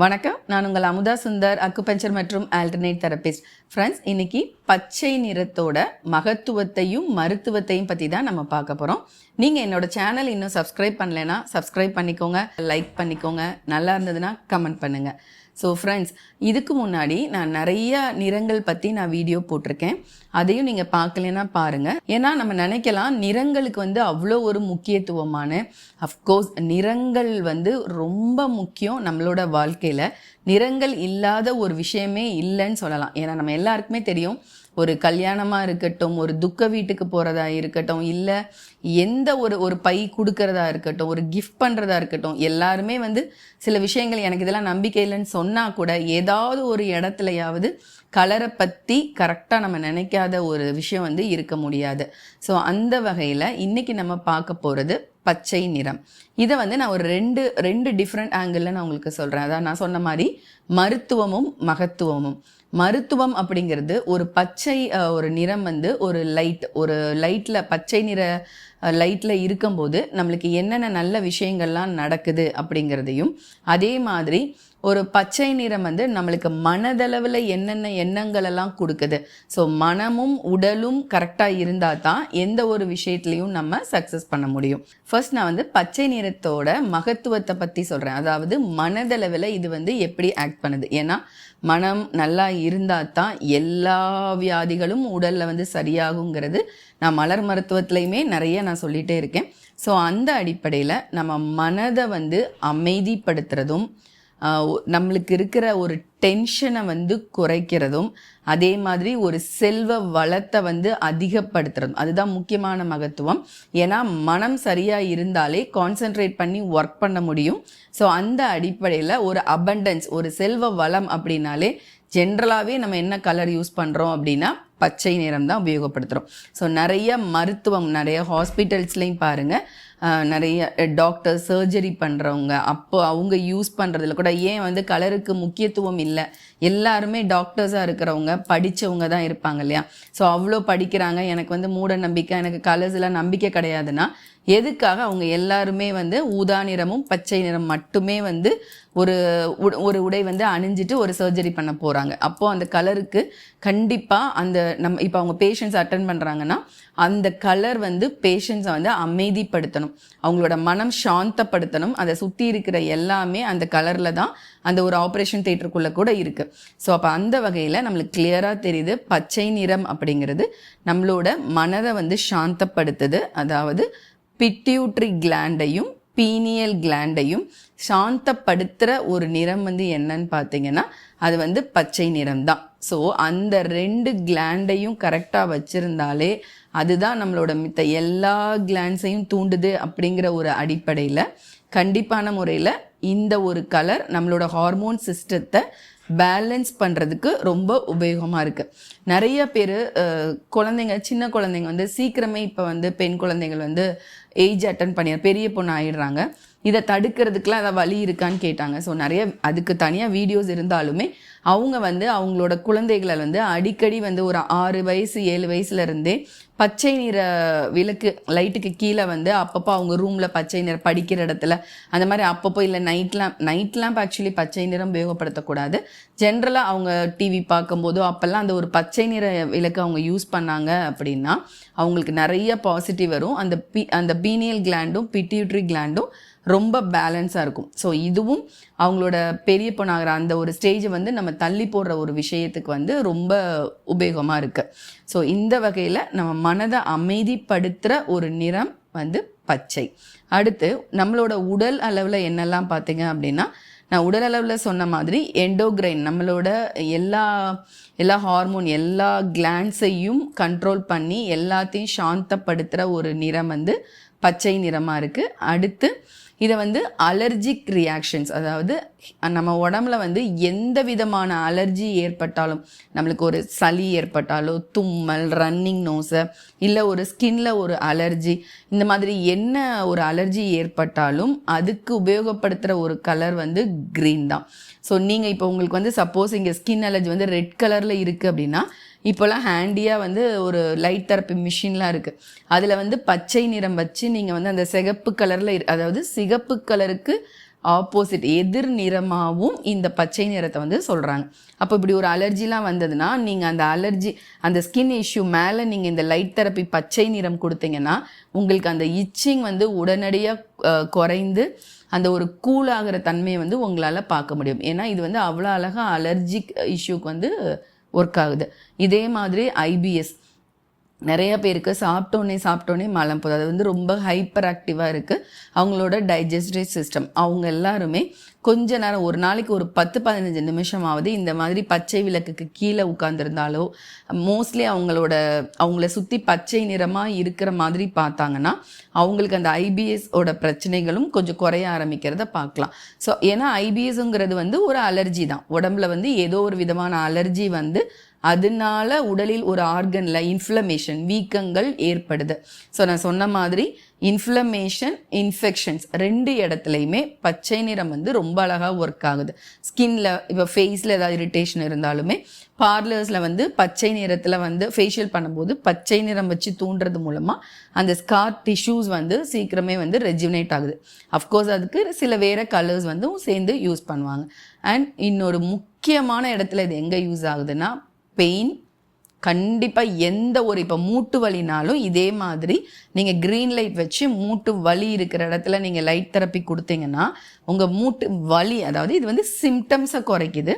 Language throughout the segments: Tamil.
வணக்கம். நான் உங்கள் அமுதா சுந்தர் அக்குபஞ்சர் மற்றும் ஆல்டர்னேட் தெரபிஸ்ட் ஃப்ரெண்ட்ஸ் இன்னைக்கு பச்சை நிறத்தோட மகத்துவத்தையும் மருத்துவத்தையும் பற்றி தான் நம்ம பார்க்க போகிறோம் நீங்கள் என்னோட சேனல் இன்னும் சப்ஸ்கிரைப் பண்ணலைன்னா சப்ஸ்கிரைப் பண்ணிக்கோங்க லைக் பண்ணிக்கோங்க. நல்லா இருந்ததுன்னா கமெண்ட் பண்ணுங்கள் ஸோ ஃப்ரெண்ட்ஸ் இதுக்கு முன்னாடி நான் நிறைய நிறங்கள் பற்றி நான் வீடியோ போட்டிருக்கேன். அதையும் நீங்கள் பார்க்கலன்னா பாருங்கள் ஏன்னா நம்ம நினைக்கலாம் நிறங்களுக்கு வந்து அவ்வளோ ஒரு முக்கியத்துவமான அஃப்கோர்ஸ் நிறங்கள் வந்து ரொம்ப முக்கியம் நம்மளோட வாழ்க்கையில். நிறங்கள் இல்லாத ஒரு விஷயமே இல்லைன்னு சொல்லலாம். ஏன்னா நம்ம எல்லாருக்குமே தெரியும் ஒரு கல்யாணமாக இருக்கட்டும் ஒரு துக்க வீட்டுக்கு போகிறதா இருக்கட்டும் இல்லை எந்த ஒரு ஒரு பை கொடுக்கறதா இருக்கட்டும் ஒரு கிஃப்ட் பண்ணுறதா இருக்கட்டும் எல்லாருமே வந்து சில விஷயங்கள் எனக்கு இதெல்லாம் நம்பிக்கை இல்லைன்னு சொன்னால் கூட ஏதாவது ஒரு இடத்துலையாவது கலரை பற்றி கரெக்டாக நம்ம நினைக்காத ஒரு விஷயம் வந்து இருக்க முடியாது. ஸோ அந்த வகையில் இன்றைக்கி நம்ம பார்க்க போகிறது பச்சை நிறம். இதை வந்து நான் ஒரு ரெண்டு ரெண்டு டிஃப்ரெண்ட் ஆங்கிளில் நான் உங்களுக்கு சொல்கிறேன் அதான் நான் சொன்ன மாதிரி மருத்துவமும் மகத்துவமும். மருத்துவம் அப்படிங்கிறது ஒரு பச்சை ஒரு நிறம் வந்து ஒரு லைட் ஒரு லைட்டில் பச்சை நிற லைட்டில் இருக்கும்போது நம்மளுக்கு என்னென்ன நல்ல விஷயங்கள்லாம் நடக்குது அப்படிங்கிறதையும் அதே மாதிரி ஒரு பச்சை நிறம் வந்து நம்மளுக்கு மனதளவில் என்னென்ன எண்ணங்கள் எல்லாம் கொடுக்குது. ஸோ மனமும் உடலும் கரெக்டாக இருந்தால் தான் எந்த ஒரு விஷயத்துலையும் நம்ம சக்ஸஸ் பண்ண முடியும். ஃபர்ஸ்ட் நான் வந்து பச்சை நிறத்தோட மகத்துவத்தை பற்றி சொல்கிறேன் அதாவது மனதளவில் இது வந்து எப்படி ஆக்ட் பண்ணுது. ஏன்னா மனம் நல்லா இருந்தால் தான் எல்லா வியாதிகளும் உடலில் வந்து சரியாகுங்கிறது நான் மலர் மருத்துவத்துலையுமே நிறைய நான் சொல்லிகிட்டே இருக்கேன். ஸோ அந்த அடிப்படையில் நம்ம மனதை வந்து அமைதிப்படுத்துறதும் நம்மளுக்கு இருக்கிற ஒரு டென்ஷனை வந்து குறைக்கிறதும் அதே மாதிரி ஒரு செல்வ வளத்தை வந்து அதிகப்படுத்துறதும் அதுதான் முக்கியமான மகத்துவம். ஏன்னா மனம் சரியாக இருந்தாலே கான்சென்ட்ரேட் பண்ணி ஒர்க் பண்ண முடியும். ஸோ அந்த அடிப்படையில் ஒரு அபண்டன்ஸ் ஒரு செல்வ வளம் அப்படின்னாலே ஜென்ரலாகவே நம்ம என்ன கலர் யூஸ் பண்ணுறோம் அப்படின்னா பச்சை நிறம் தான் உபயோகப்படுத்துகிறோம் ஸோ நிறைய மருத்துவம் நிறைய ஹாஸ்பிட்டல்ஸ்லையும் பாருங்கள் நிறைய டாக்டர் சர்ஜரி பண்ணுறவங்க அப்போ அவங்க யூஸ் பண்ணுறதுல கூட ஏன் வந்து கலருக்கு முக்கியத்துவம் இல்லை? எல்லாருமே டாக்டர்ஸாக இருக்கிறவங்க படித்தவங்க தான் இருப்பாங்க இல்லையா? ஸோ அவ்வளோ படிக்கிறாங்க. எனக்கு வந்து மூட நம்பிக்கை எனக்கு கலர்ஸில் நம்பிக்கை கிடையாதுன்னா எதுக்காக அவங்க எல்லாருமே வந்து ஊதா நிறமும் பச்சை நிறம் மட்டுமே வந்து ஒரு ஒரு உடை வந்து அணிஞ்சிட்டு ஒரு சர்ஜரி பண்ண போகிறாங்க அப்போது அந்த கலருக்கு கண்டிப்பாக அந்த நம்ம இப்போ அவங்க பேஷண்ட்ஸ் அட்டன் பண்ணுறாங்கன்னா அந்த கலர் வந்து பேஷண்ட்ஸை வந்து அமைதிப்படுத்தணும். அவங்களோட மனம் சாந்தப்படுத்தணும். அதை சுற்றி இருக்கிற எல்லாமே அந்த கலரில் தான் அந்த ஒரு ஆப்ரேஷன் தேட்டருக்குள்ளே கூட இருக்குது ஸோ அப்போ அந்த வகையில் நம்மளுக்கு கிளியராக தெரியுது பச்சை நிறம் அப்படிங்கிறது நம்மளோட மனதை வந்து சாந்தப்படுத்துது. அதாவது பிட்யூட்ரி கிளாண்டையும் பீனியல் கிளாண்டையும் சாந்தப்படுத்துகிற ஒரு நிறம் வந்து என்னன்னு பார்த்தீங்கன்னா அது வந்து பச்சை நிறம் தான். ஸோ அந்த ரெண்டு கிளாண்டையும் கரெக்டாக வச்சுருந்தாலே அதுதான் நம்மளோட மித்த எல்லா கிளாண்ட்ஸையும் தூண்டுது அப்படிங்கிற ஒரு அடிப்படையில் கண்டிப்பான முறையில் இந்த ஒரு கலர் நம்மளோட ஹார்மோன் சிஸ்டத்தை பேலன்ஸ் பண்ணுறதுக்கு ரொம்ப உபயோகமாக இருக்குது நிறைய பேர் குழந்தைங்க சின்ன குழந்தைங்க வந்து சீக்கிரமே இப்போ வந்து பெண் குழந்தைகள் வந்து ஏஜ் அட்டன் பண்ணி பெரிய பொண்ணு ஆயிடுறாங்க. இதை தடுக்கிறதுக்குலாம் ஏதாவது வழி இருக்கான்னு கேட்டாங்க. ஸோ நிறைய அதுக்கு தனியாக வீடியோஸ் இருந்தாலுமே அவங்க வந்து அவங்களோட குழந்தைகளை வந்து அடிக்கடி வந்து ஒரு ஆறு வயசு ஏழு வயசுலேருந்தே பச்சை நிற விளக்கு லைட்டுக்கு கீழே வந்து அப்பப்போ அவங்க ரூமில் பச்சை நிறம் படிக்கிற இடத்துல அந்த மாதிரி அப்பப்போ இல்லை night lamp night lamp actually பச்சை நிறம் உபயோகப்படுத்தக்கூடாது. ஜென்ரலாக அவங்க டிவி பார்க்கும்போதோ அப்போல்லாம் அந்த ஒரு பச்சை நிற விளக்கு அவங்க யூஸ் பண்ணாங்க அப்படின்னா அவங்களுக்கு நிறைய பாசிட்டிவ் வரும். அந்த பி அந்த பீனியல் கிளாண்டும் பிட்டியூட்ரி கிளாண்டும் ரொம்ப பேலன்ஸாக இருக்கும். ஸோ இதுவும் அவங்களோட பெரிய பொண்ணாகிற அந்த ஒரு ஸ்டேஜை வந்து நம்ம தள்ளி போடுற ஒரு விஷயத்துக்கு வந்து ரொம்ப உபயோகமாக இருக்குது ஸோ இந்த வகையில் நம்ம மனதை அமைதிப்படுத்துகிற ஒரு நிறம் வந்து பச்சை. அடுத்து நம்மளோட உடல் அளவில் என்னெல்லாம் பார்த்தீங்க அப்படின்னா நான் உடல் அளவில் சொன்ன மாதிரி எண்டோக்ரைன் நம்மளோட எல்லா எல்லா ஹார்மோன் எல்லா கிளான்ஸையும் கண்ட்ரோல் பண்ணி எல்லாத்தையும் சாந்தப்படுத்துகிற ஒரு நிறம் வந்து பச்சை நிறமாக இருக்குது அடுத்து இதை வந்து அலர்ஜிக் ரியாக்ஷன்ஸ் அதாவது நம்ம உடம்புல வந்து எந்த விதமான அலர்ஜி ஏற்பட்டாலும் நம்மளுக்கு ஒரு சளி ஏற்பட்டாலோ தும்மல் ரன்னிங் நோஸை இல்லை ஒரு ஸ்கின்ல ஒரு அலர்ஜி இந்த மாதிரி என்ன ஒரு அலர்ஜி ஏற்பட்டாலும் அதுக்கு உபயோகப்படுத்துகிற ஒரு கலர் வந்து க்ரீன் தான். ஸோ நீங்கள் இப்போ உங்களுக்கு வந்து சப்போஸ் இங்கே ஸ்கின் அலர்ஜி வந்து ரெட் கலரில் இருக்குது அப்படின்னா இப்போல்லாம் ஹேண்டியாக வந்து ஒரு லைட் தெரப்பி மிஷின்லாம் இருக்குது அதில் வந்து பச்சை நிறம் வச்சு நீங்கள் வந்து அந்த சிகப்பு கலரில் அதாவது சிகப்பு கலருக்கு ஆப்போசிட் எதிர் நிறமாகவும் இந்த பச்சை நிறத்தை வந்து சொல்கிறாங்க அப்போ இப்படி ஒரு அலர்ஜிலாம் வந்ததுன்னா நீங்கள் அந்த அலர்ஜி அந்த ஸ்கின் இஷ்யூ மேலே நீங்கள் இந்த லைட் தெரப்பி பச்சை நிறம் கொடுத்தீங்கன்னா உங்களுக்கு அந்த இச்சிங் வந்து உடனடியாக குறைந்து அந்த ஒரு கூலாகிற தன்மையை வந்து உங்களால் பார்க்க முடியும். ஏன்னா இது வந்து அவ்வளோ அழகாக அலர்ஜிக் இஷ்யூக்கு வந்து ஒர்க் ஆகுது. இதே மாதிரி ஐபிஎஸ் நிறைய பேருக்கு சாப்பிட்டோன்னே சாப்பிட்டோன்னே மலம் போதும் அது வந்து ரொம்ப ஹைப்பர் ஆக்டிவாக இருக்குது அவங்களோட டைஜஸ்டிவ் சிஸ்டம் அவங்க எல்லாருமே கொஞ்ச நேரம் ஒரு நாளைக்கு ஒரு பத்து பதினஞ்சு நிமிஷமாவது இந்த மாதிரி பச்சை விளக்குக்கு கீழே உட்காந்துருந்தாலோ மோஸ்ட்லி அவங்களோட அவங்கள சுற்றி பச்சை நிறமாக இருக்கிற மாதிரி பார்த்தாங்கன்னா அவங்களுக்கு அந்த ஐபிஎஸோட பிரச்சனைகளும் கொஞ்சம் குறைய ஆரம்பிக்கிறத பார்க்கலாம். ஸோ ஏன்னா ஐபிஎஸ்ங்கிறது வந்து ஒரு அலர்ஜி தான். உடம்புல வந்து ஏதோ ஒரு விதமான அலர்ஜி வந்து அதனால உடலில் ஒரு ஆர்கனில் இன்ஃப்ளமேஷன் வீக்கங்கள் ஏற்படுது. ஸோ நான் சொன்ன மாதிரி இன்ஃப்ளமேஷன் இன்ஃபெக்ஷன்ஸ் ரெண்டு இடத்துலையுமே பச்சை நிறம் வந்து ரொம்ப அழகாக ஒர்க் ஆகுது. ஸ்கின்ல இப்போ ஃபேஸில் ஏதாவது இரிட்டேஷன் இருந்தாலுமே பார்லர்ஸில் வந்து பச்சை நிறத்தில் வந்து ஃபேஷியல் பண்ணும்போது பச்சை நிறம் வச்சு தூண்டுறது மூலமாக அந்த ஸ்கார் டிஷ்யூஸ் வந்து சீக்கிரமே வந்து ரெஜினேட் ஆகுது. அஃப்கோர்ஸ் அதுக்கு சில வேறு கலர்ஸ் வந்து சேர்ந்து யூஸ் பண்ணுவாங்க. அண்ட் இன்னொரு முக்கியமான இடத்துல இது எங்கே யூஸ் ஆகுதுன்னா பெயின் கண்டிப்பாக எந்த ஒரு இப்போ மூட்டு வலினாலும் இதே மாதிரி நீங்கள் க்ரீன் லைட் வச்சு மூட்டு வலி இருக்கிற இடத்துல நீங்கள் லைட் தெரப்பி கொடுத்தீங்கன்னா உங்கள் மூட்டு வலி அதாவது இது வந்து சிம்டம்ஸை குறைக்குது.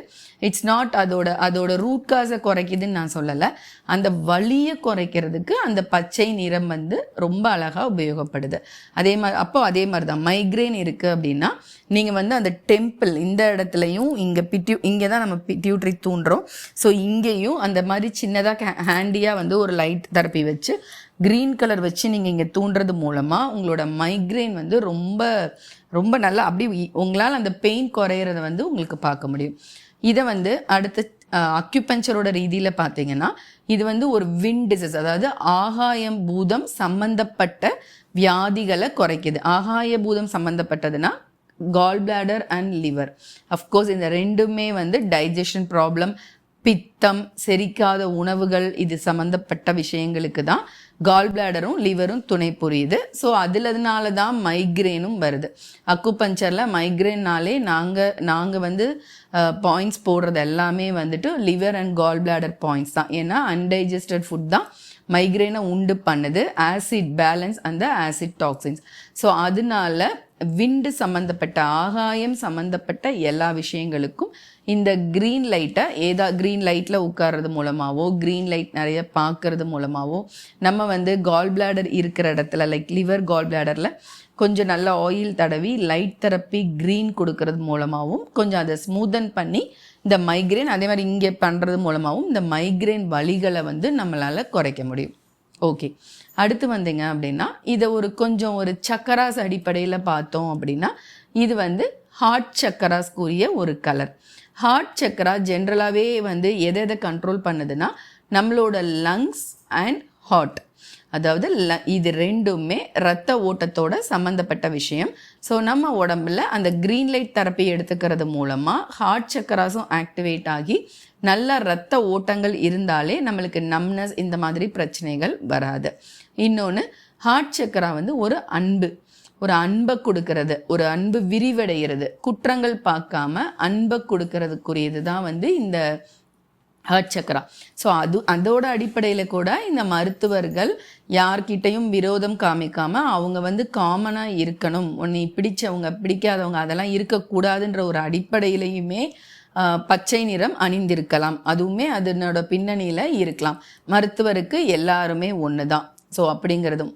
இட்ஸ் நாட் அதோட அதோட ரூட் காஸை குறைக்குதுன்னு நான் சொல்லலை. அந்த வலியை குறைக்கிறதுக்கு அந்த பச்சை நிறம் வந்து ரொம்ப அழகாக உபயோகப்படுது. அதே மாதிரி அப்போ அதே மாதிரி தான் மைக்ரேன் இருக்குது அப்படின்னா நீங்கள் வந்து அந்த டெம்பிள் இந்த இடத்துலையும் இங்கே பிட்யூ இங்கே தான் நம்ம பிட்யூட்ரி தூண்டுறோம். ஸோ இங்கேயும் அந்த மாதிரி சின்னதாக ஹேண்டியாக வந்து ஒரு லைட் தெரப்பி வச்சு க்ரீன் கலர் வச்சு நீங்கள் இங்கே தூண்டுறது மூலமாக உங்களோட மைக்ரைன் வந்து ரொம்ப ரொம்ப நல்லா அப்படி உங்களால் அந்த பெயின் குறையிறத வந்து உங்களுக்கு பார்க்க முடியும். இதை வந்து அடுத்த அக்யூபஞ்சரோட ரீதியில் பார்த்தீங்கன்னா இது வந்து ஒரு வின் டிசீஸ் அதாவது ஆகாயம் பூதம் சம்பந்தப்பட்ட வியாதிகளை குறைக்குது. ஆகாய பூதம் சம்மந்தப்பட்டதுன்னா gall bladder and liver of course இந்த ரெண்டுமே வந்து டைஜஷன் ப்ராப்ளம் பித்தம் செரிக்காத உணவுகள் இது சம்மந்தப்பட்ட விஷயங்களுக்கு தான் கால் பிளாடரும் லிவரும் துணை புரியுது. ஸோ அதுலதுனால தான் மைக்ரேனும் வருது. அக்குபஞ்சரில் மைக்ரேன்னாலே நாங்கள் நாங்கள் வந்து பாயிண்ட்ஸ் போடுறது எல்லாமே வந்துட்டு liver and gall bladder points தான். ஏன்னா அன்டைஜஸ்டட் ஃபுட் தான் மைக்ரேனை உண்டு பண்ணுது. ஆசிட் பேலன்ஸ் அந்த ஆசிட் டாக்ஸின்ஸ் ஸோ அதனால விண்டு சம்மந்தப்பட்ட ஆகாயம் சம்மந்தப்பட்ட எல்லா விஷயங்களுக்கும் இந்த க்ரீன் லைட்டை ஏதா க்ரீன் லைட்டில் உட்கார்றது மூலமாகவோ க்ரீன் லைட் நிறைய பார்க்கறது மூலமாகவோ நம்ம வந்து கால் பிளாடர் இருக்கிற இடத்துல லைக் லிவர் கால் பிளாடரில் கொஞ்சம் நல்ல ஆயில் தடவி லைட் தெரப்பி க்ரீன் கொடுக்கறது மூலமாகவும் கொஞ்சம் அதை ஸ்மூதன் பண்ணி இந்த மைக்ரேன் அதே மாதிரி இங்கே பண்ணுறது மூலமாகவும் இந்த மைக்ரேன் வலிகளை வந்து நம்மளால் குறைக்க முடியும். ஓகே அடுத்து வந்தீங்க அப்படின்னா இதை ஒரு கொஞ்சம் ஒரு சக்கராஸ் அடிப்படையில் பார்த்தோம் அப்படின்னா இது வந்து ஹார்ட் சக்கராஸ்க்குரிய ஒரு கலர் ஹார்ட் சக்கரா ஜென்ரலாகவே வந்து எதை எதை கண்ட்ரோல் பண்ணுதுன்னா நம்மளோட லங்ஸ் அண்ட் ஹார்ட் அதாவது இது ரெண்டுமே ரத்த ஓட்டத்தோட சம்மந்தப்பட்ட விஷயம். ஸோ நம்ம உடம்புல அந்த க்ரீன் லைட் தெரப்பி எடுத்துக்கிறது மூலமாக ஹார்ட் சக்கராஸும் ஆக்டிவேட் ஆகி நல்ல ரத்த ஓட்டங்கள் இருந்தாலே நம்மளுக்கு நம்னஸ் இந்த மாதிரி பிரச்சனைகள் வராது. இன்னொன்று ஹார்ட் சக்கரா வந்து ஒரு அன்பு. ஒரு அன்பை கொடுக்கறது ஒரு அன்பு விரிவடைகிறது. குற்றங்கள் பார்க்காம அன்பை கொடுக்கறதுக்குரியது தான் வந்து இந்த ஹர்ட் சக்கரா ஸோ அது அதோட அடிப்படையில் கூட இந்த மருத்துவர்கள் யார்கிட்டையும் விரோதம் காமிக்காமல் அவங்க வந்து காமனாக இருக்கணும். உன்னை பிடிச்சவங்க பிடிக்காதவங்க அதெல்லாம் இருக்கக்கூடாதுன்ற ஒரு அடிப்படையிலையுமே பச்சை நிறம் அணிந்திருக்கலாம். அதுவுமே அதனோட பின்னணியில் இருக்கலாம். மருத்துவருக்கு எல்லாருமே ஒன்று தான் ஸோ அப்படிங்கிறதும்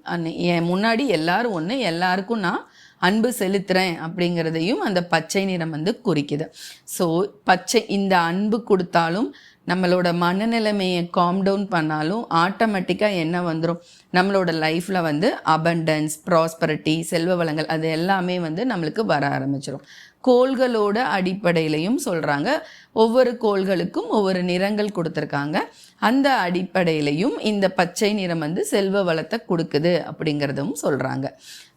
என் முன்னாடி எல்லாரும் ஒன்று எல்லாருக்கும் நான் அன்பு செலுத்துகிறேன் அப்படிங்கிறதையும் அந்த பச்சை நிறம் வந்து குறிக்குது. ஸோ பச்சை இந்த அன்பு கொடுத்தாலும் நம்மளோட மனநிலைமையை காம் டவுன் பண்ணாலும் ஆட்டோமேட்டிக்காக என்ன வந்துடும் நம்மளோட லைஃப்பில் வந்து அபண்டன்ஸ் ப்ராஸ்பரிட்டி செல்வ வளங்கள் அது எல்லாமே வந்து நம்மளுக்கு வர ஆரம்பிச்சிடும் கோள்களோட அடிப்படையிலையும் சொல்கிறாங்க ஒவ்வொரு கோள்களுக்கும் ஒவ்வொரு நிறங்கள் கொடுத்துருக்காங்க. அந்த அடிப்படையிலையும் இந்த பச்சை நிறம் வந்து செல்வ வளத்தை கொடுக்குது அப்படிங்கிறதும் சொல்கிறாங்க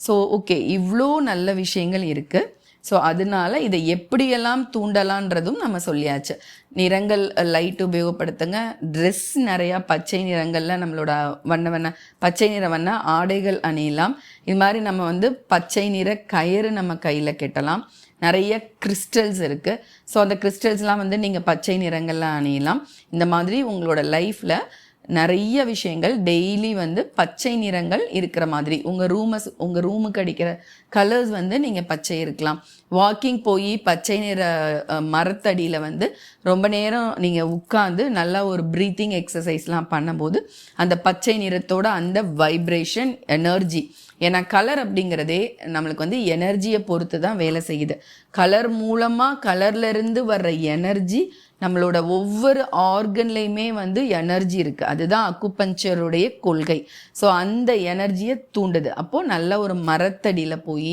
ஸோ ஓகே இவ்வளோ நல்ல விஷயங்கள் இருக்குது ஸோ அதனால இதை எப்படியெல்லாம் தூண்டலான்றதும் நம்ம சொல்லியாச்சு. நிறங்கள் லைட் உபயோகப்படுத்துங்க. ட்ரெஸ் நிறையா பச்சை நிறங்களில் நம்மளோட வண்ண வண்ண பச்சை நிற வண்ண ஆடைகள் அணியலாம். இது மாதிரி நம்ம வந்து பச்சை நிற கயிறு நம்ம கையில் கெட்டலாம். நிறைய கிறிஸ்டல்ஸ் இருக்குது ஸோ அந்த கிறிஸ்டல்ஸ்லாம் வந்து நீங்கள் பச்சை நிறங்கள்ல அணியலாம். இந்த மாதிரி உங்களோட லைஃப்பில் நிறைய விஷயங்கள் டெய்லி வந்து பச்சை நிறங்கள் இருக்கிற மாதிரி. உங்கள் ரூமஸ் உங்கள் ரூமுக்கு அடிக்கிற கலர்ஸ் வந்து நீங்கள் பச்சை இருக்கலாம். வாக்கிங் போய் பச்சை நிற மரத்தடியில் வந்து ரொம்ப நேரம் நீங்கள் உட்காந்து நல்லா ஒரு ப்ரீத்திங் எக்ஸசைஸ்லாம் பண்ணும்போது அந்த பச்சை நிறத்தோட அந்த வைப்ரேஷன் எனர்ஜி ஏன்னா கலர் அப்படிங்கிறதே நம்மளுக்கு வந்து எனர்ஜியை பொறுத்து தான் வேலை செய்யுது. கலர் மூலமாக கலர்லேருந்து வர்ற எனர்ஜி நம்மளோட ஒவ்வொரு ஆர்கன்லேயுமே வந்து எனர்ஜி இருக்குது அதுதான் அக்குபஞ்சருடைய கொள்கை. ஸோ அந்த எனர்ஜியை தூண்டுது. அப்போது நல்ல ஒரு மரத்தடியில் போய்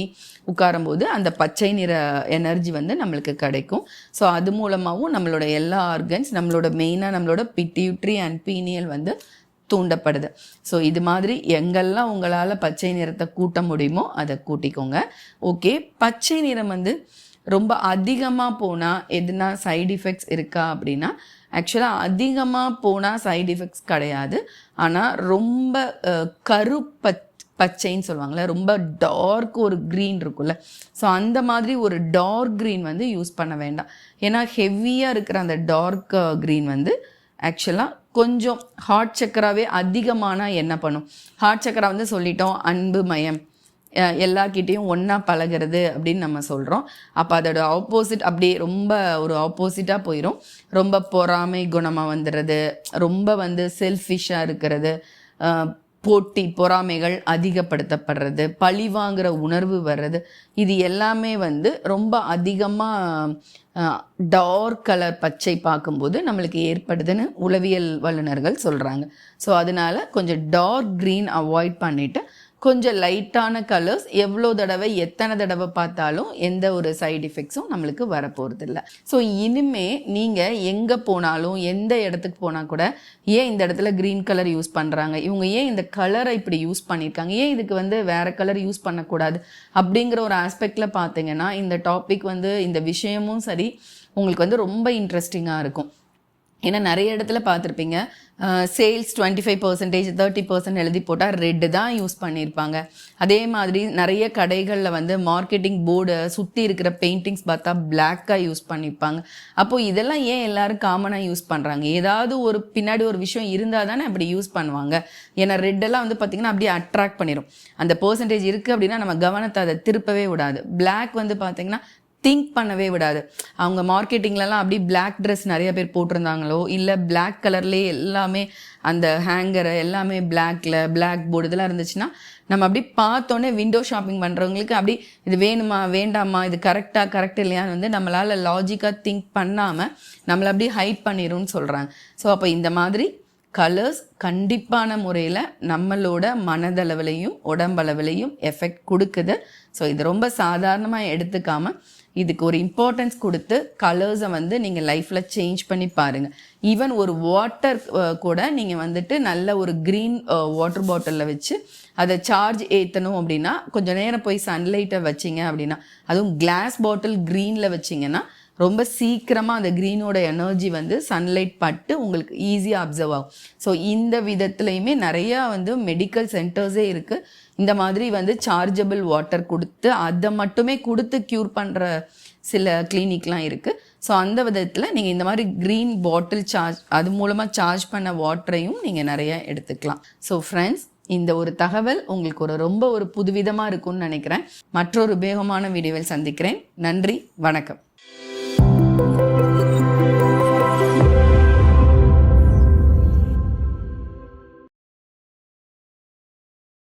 உட்காரும்போது அந்த பச்சை நிற எனர்ஜி வந்து நம்மளுக்கு கிடைக்கும். ஸோ அது மூலமாகவும் நம்மளோட எல்லா ஆர்கன்ஸ் நம்மளோட மெயினாக நம்மளோட பிட்யூட்ரி அண்ட் பீனியல் வந்து தூண்டப்படுது. ஸோ இது மாதிரி எங்கெல்லாம் உங்களால் பச்சை நிறத்தை கூட்ட முடியுமோ அதை கூட்டிக்கோங்க. ஓகே பச்சை நிறம் வந்து ரொம்ப அதிகமாக போனால் எதுனா சைடு எஃபெக்ட்ஸ் இருக்கா அப்படின்னா ஆக்சுவலாக அதிகமாக போனால் சைடு எஃபெக்ட்ஸ் கிடையாது. ஆனால் ரொம்ப கரு கருப்பச் பச்சைன்னு சொல்லுவாங்கள்ல ரொம்ப டார்க் ஒரு க்ரீன் இருக்கும்ல. ஸோ அந்த மாதிரி ஒரு டார்க் க்ரீன் வந்து யூஸ் பண்ண வேண்டாம். ஏன்னா ஹெவியாக இருக்கிற அந்த டார்க் க்ரீன் வந்து ஆக்சுவலாக கொஞ்சம் ஹார்ட் சக்கராவே அதிகமானால் என்ன பண்ணும்? ஹார்ட் சக்கரா வந்து சொல்லிட்டோம் அன்பு மயம். எல்லாக்கிட்டேயும் ஒன்றா பழகிறது அப்படின்னு நம்ம சொல்கிறோம் அப்போ அதோட ஆப்போசிட் அப்படியே ரொம்ப ஒரு ஆப்போசிட்டாக போயிடும் ரொம்ப பொறாமை குணமாக வந்துடுறது ரொம்ப வந்து செல்ஃபிஷாக இருக்கிறது போட்டி பொறாமைகள் அதிகப்படுத்தப்படுறது பழி வாங்குற உணர்வு வர்றது இது எல்லாமே வந்து ரொம்ப அதிகமாக டார்க் கலர் பச்சை பார்க்கும்போது நம்மளுக்கு ஏற்படுதுன்னு உளவியல் வல்லுநர்கள் சொல்கிறாங்க ஸோ அதனால கொஞ்சம் டார்க் க்ரீன் அவாய்ட் பண்ணிவிட்டு கொஞ்சம் லைட்டான கலர்ஸ் எவ்வளோ தடவை எத்தனை தடவை பார்த்தாலும் எந்த ஒரு சைடு எஃபெக்ட்ஸும் நம்மளுக்கு வரப்போகிறதில்ல ஸோ இனிமே நீங்கள் எங்கே போனாலும் எந்த இடத்துக்கு போனால் கூட ஏன் இந்த இடத்துல க்ரீன் கலர் யூஸ் பண்ணுறாங்க இவங்க ஏன் இந்த கலரை இப்படி யூஸ் பண்ணியிருக்காங்க? ஏன் இதுக்கு வந்து வேறு கலர் யூஸ் பண்ணக்கூடாது? அப்படிங்கிற ஒரு ஆஸ்பெக்டில் பார்த்தீங்கன்னா இந்த டாபிக் வந்து இந்த விஷயமும் சரி உங்களுக்கு வந்து ரொம்ப இன்ட்ரெஸ்டிங்காக இருக்கும். ஏன்னா நிறைய இடத்துல பார்த்துருப்பீங்க sales twenty five percentage thirty percent எழுதி போட்டால் ரெட்டு தான் யூஸ் பண்ணியிருப்பாங்க அதே மாதிரி நிறைய கடைகளில் வந்து மார்க்கெட்டிங் போர்டு சுற்றி இருக்கிற பெயிண்டிங்ஸ் பார்த்தா பிளாக்காக யூஸ் பண்ணியிருப்பாங்க அப்போது இதெல்லாம் ஏன் எல்லோரும் காமனாக யூஸ் பண்ணுறாங்க ஏதாவது ஒரு பின்னாடி ஒரு விஷயம் இருந்தால் தானே அப்படி யூஸ் பண்ணுவாங்க. ஏன்னா ரெட்டெல்லாம் வந்து பார்த்திங்கன்னா அப்படியே அட்ராக்ட் பண்ணிடும் அந்த பர்சன்டேஜ் இருக்குது அப்படின்னா நம்ம கவனத்தை அதை திருப்பவே விடாது. பிளாக் வந்து பார்த்திங்கன்னா திங்க் பண்ணவே விடாது. அவங்க மார்க்கெட்டிங்லலாம் அப்படி பிளாக் ட்ரெஸ் நிறைய பேர் போட்டிருந்தாங்களோ இல்லை பிளாக் கலர்லேயே எல்லாமே அந்த ஹேங்கரை எல்லாமே பிளாக்ல பிளாக் போர்டு இதெல்லாம் இருந்துச்சுன்னா நம்ம அப்படி பார்த்தோன்னே விண்டோ ஷாப்பிங் பண்ணுறவங்களுக்கு அப்படி இது வேணுமா வேண்டாமா இது கரெக்டாக கரெக்ட் இல்லையான்னு வந்து நம்மளால் லாஜிக்காக திங்க் பண்ணாமல் நம்மளை அப்படி ஹைட் பண்ணிடும்னு சொல்கிறாங்க ஸோ அப்போ இந்த மாதிரி கலர்ஸ் கண்டிப்பான முறையில் நம்மளோட மனதளவுலையும் உடம்பளவுலையும் எஃபெக்ட் கொடுக்குது. ஸோ இது ரொம்ப சாதாரணமாக எடுத்துக்காமல் இதுக்கு ஒரு இம்பார்ட்டன்ஸ் கொடுத்து கலர்ஸை வந்து நீங்கள் லைஃப்பில் சேஞ்ச் பண்ணி பாருங்கள் ஈவன் ஒரு வாட்டர் கூட நீங்கள் வந்துட்டு நல்ல ஒரு க்ரீன் வாட்டர் பாட்டிலில் வச்சு அதை சார்ஜ் ஏற்றணும் அப்படின்னா கொஞ்சம் நேரம் போய் சன்லைட்டை வச்சிங்க அப்படின்னா அதுவும் கிளாஸ் பாட்டில் க்ரீனில் வச்சிங்கன்னா ரொம்ப சீக்கிரமாக அந்த க்ரீனோட எனர்ஜி வந்து சன்லைட் பட்டு உங்களுக்கு ஈஸியாக அப்சர்வ் ஆகும். ஸோ இந்த விதத்துலையுமே நிறையா வந்து மெடிக்கல் சென்டர்ஸே இருக்குது இந்த மாதிரி வந்து சார்ஜபிள் வாட்டர் கொடுத்து அதை மட்டுமே கொடுத்து க்யூர் பண்ணுற சில கிளினிக்லாம் இருக்குது ஸோ அந்த விதத்தில் நீங்கள் இந்த மாதிரி க்ரீன் பாட்டில் சார்ஜ் அது மூலமாக சார்ஜ் பண்ண வாட்டரையும் நீங்கள் நிறைய எடுத்துக்கலாம். ஸோ ஃப்ரெண்ட்ஸ் இந்த ஒரு தகவல் உங்களுக்கு ஒரு ரொம்ப ஒரு புதுவிதமாக இருக்கும்னு நினைக்கிறேன். மற்றொரு உபயோகமான வீடியோவில் சந்திக்கிறேன். நன்றி வணக்கம்.